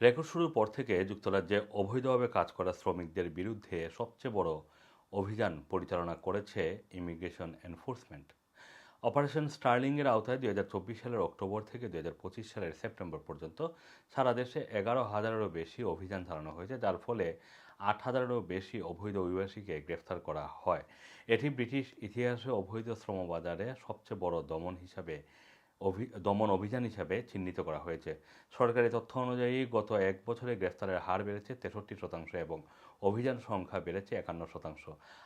Record শুরুর পর থেকে যুক্তরাজ্যে অবৈধভাবে কাজ করা শ্রমিকদের বিরুদ্ধে সবচেয়ে বড় অভিযান পরিচালনা করেছে ইমিগ্রেশন এনফোর্সমেন্ট অপারেশন স্টার্লিংয়ের আওতায় দুই হাজার চব্বিশ সালের অক্টোবর থেকে দু হাজার পঁচিশ সালের সেপ্টেম্বর পর্যন্ত সারা দেশে এগারো হাজারেরও বেশি অভিযান চালানো হয়েছে, যার ফলে আট হাজারেরও বেশি অবৈধ অভিবাসীকে গ্রেফতার করা হয়। এটি ব্রিটিশ ইতিহাসে অবৈধ শ্রমবাজারে সবচেয়ে বড় দমন হিসাবে অভি, দমন অভিযান হিসাবে চিহ্নিত করা হয়েছে। সরকারি তথ্য অনুযায়ী গত এক বছরে গ্রেফতারের হার বেড়েছে তেষট্টি শতাংশ এবং অভিযান সংখ্যা বেড়েছে একান্ন শতাংশ।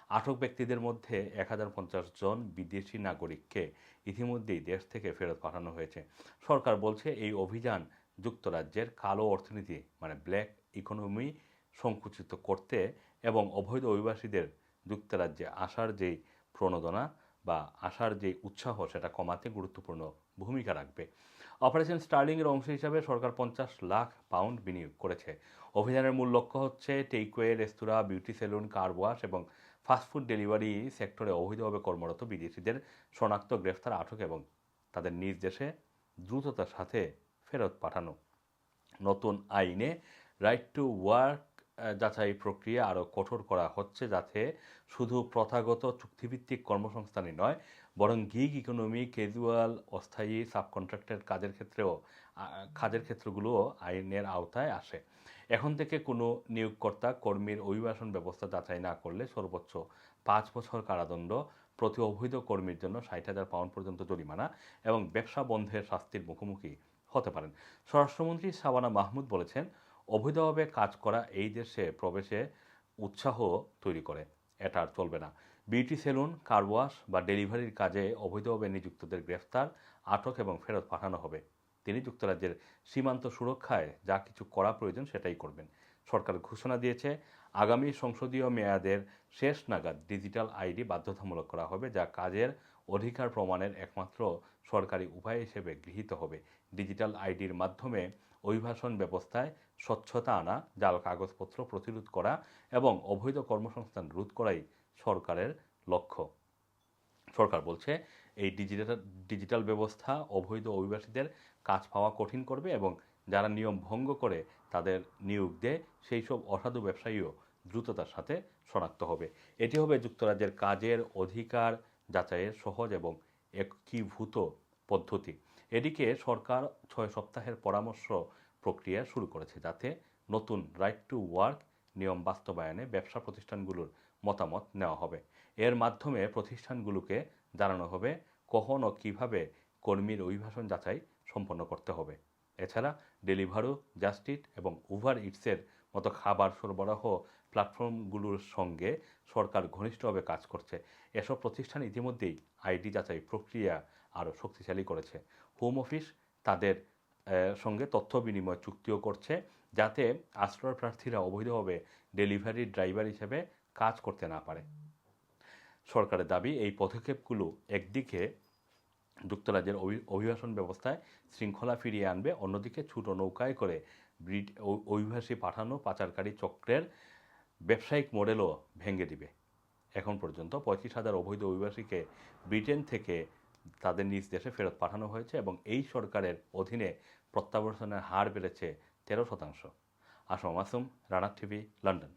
আটক ব্যক্তিদের মধ্যে এক হাজার পঞ্চাশ জন বিদেশি নাগরিককে ইতিমধ্যেই দেশ থেকে ফেরত পাঠানো হয়েছে। সরকার বলছে এই অভিযান যুক্তরাজ্যের কালো অর্থনীতি মানে ব্ল্যাক ইকোনমি, সংকুচিত করতে এবং অবৈধ অভিবাসীদের যুক্তরাজ্যে আসার যেই প্রণোদনা বা আসার যে উৎসাহ সেটা কমাতে গুরুত্বপূর্ণ ভূমিকা রাখবে। অপারেশন স্টার্লিংয়ের অংশ হিসাবে সরকার পঞ্চাশ লাখ পাউন্ড বিনিয়োগ করেছে। অভিযানের মূল লক্ষ্য হচ্ছে takeaway, restaurant, beauty salon, car wash এবং ফাস্টফুড ডেলিভারি সেক্টরে অবৈধভাবে কর্মরত বিদেশিদের শনাক্ত, গ্রেফতার, আটক এবং তাদের নিজ দেশে দ্রুততার সাথে ফেরত পাঠানো। নতুন আইনে রাইট টু ওয়ার্ক যাচাই প্রক্রিয়া আরও কঠোর করা হচ্ছে যাতে শুধু প্রথাগত চুক্তিভিত্তিক কর্মসংস্থানই নয়, বরং গিগ ইকোনমি ক্যাজুয়াল অস্থায়ী সাবকন্ট্রাক্টের কাজের ক্ষেত্রেও কাজের ক্ষেত্রগুলোও আইনের আওতায় আসে। এখন থেকে কোনো নিয়োগকর্তা, কর্মীর অভিবাসন ব্যবস্থা যাচাই না করলে সর্বোচ্চ পাঁচ বছর কারাদণ্ড, প্রতি অবৈধ কর্মীর জন্য ষাট হাজার পাউন্ড পর্যন্ত জরিমানা এবং ব্যবসা বন্ধের শাস্তির মুখোমুখি হতে পারেন। স্বরাষ্ট্রমন্ত্রী শাবানা মাহমুদ বলেছেন অবৈধভাবে কাজ করা এই দেশে প্রবেশে উৎসাহ তৈরি করে। এটা আর চলবে না। বিউটি সেলুন কারওয়াশ বা ডেলিভারির কাজে অবৈধভাবে নিযুক্তদের গ্রেফতার, আটক এবং ফেরত পাঠানো হবে। তিনি যুক্তরাজ্যের সীমান্ত সুরক্ষায় যা কিছু করা প্রয়োজন সেটাই করবেন। সরকার ঘোষণা দিয়েছে, আগামী সংসদীয় মেয়াদের শেষ নাগাদ ডিজিটাল আইডি বাধ্যতামূলক করা হবে, যা কাজের অধিকার প্রমাণের একমাত্র সরকারি উপায় হিসেবে গৃহীত হবে। ডিজিটাল আইডির মাধ্যমে অভিবাসন ব্যবস্থায় স্বচ্ছতা আনা, জাল কাগজপত্র প্রতিরোধ করা এবং অবৈধ কর্মসংস্থান রোধ করাই সরকারের লক্ষ্য। সরকার বলছে, এই ডিজিটাল ডিজিটাল ব্যবস্থা অবৈধ অভিবাসীদের কাজ পাওয়া কঠিন করবে এবং যারা নিয়ম ভঙ্গ করে তাদের নিয়োগ দেয়, সেই সব অসাধু ব্যবসায়ীও দ্রুততার সাথে শনাক্ত হবে। এটি হবে যুক্তরাজ্যের কাজের অধিকার যাচাইয়ের সহজ এবং একীভূত পদ্ধতি। এদিকে সরকার ছয় সপ্তাহের পরামর্শ প্রক্রিয়া শুরু করেছে, যাতে নতুন রাইট টু ওয়ার্ক নিয়ম বাস্তবায়নে ব্যবসা প্রতিষ্ঠানগুলোর মতামত নেওয়া হবে। এর মাধ্যমে প্রতিষ্ঠানগুলোকে জানানো হবে কখন ও কীভাবে কর্মীর অভিবাসন যাচাই সম্পন্ন করতে হবে। এছাড়া ডেলিভারো জাস্টিট এবং উভার ইটসের মতো খাবার সরবরাহ প্ল্যাটফর্মগুলোর সঙ্গে সরকার ঘনিষ্ঠভাবে কাজ করছে। এসব প্রতিষ্ঠান ইতিমধ্যেই আইডি যাচাই প্রক্রিয়া আরও শক্তিশালী করেছে। হোম অফিস তাদের সঙ্গে তথ্য বিনিময় চুক্তিও করছে যাতে আশ্রয় প্রার্থীরা অবৈধভাবে ডেলিভারি ড্রাইভার হিসেবে কাজ করতে না পারে। সরকারের দাবি, এই পদক্ষেপগুলো একদিকে যুক্তরাজ্যের অভিবাসন ব্যবস্থায় শৃঙ্খলা ফিরিয়ে আনবে। অন্যদিকে ছোট নৌকায় করে ব্রিট অভিবাসী পাঠানো পাচারকারী চক্রের ব্যবসায়িক মডেলও ভেঙে দিবে। এখন পর্যন্ত পঁয়ত্রিশ হাজার অবৈধ অভিবাসীকে ব্রিটেন থেকে তাদের নিজ দেশে ফেরত পাঠানো হয়েছে এবং এই সরকারের অধীনে প্রত্যাবর্তনের হার বেড়েছে তেরো শতাংশ। Assam Masum Rana TV, London.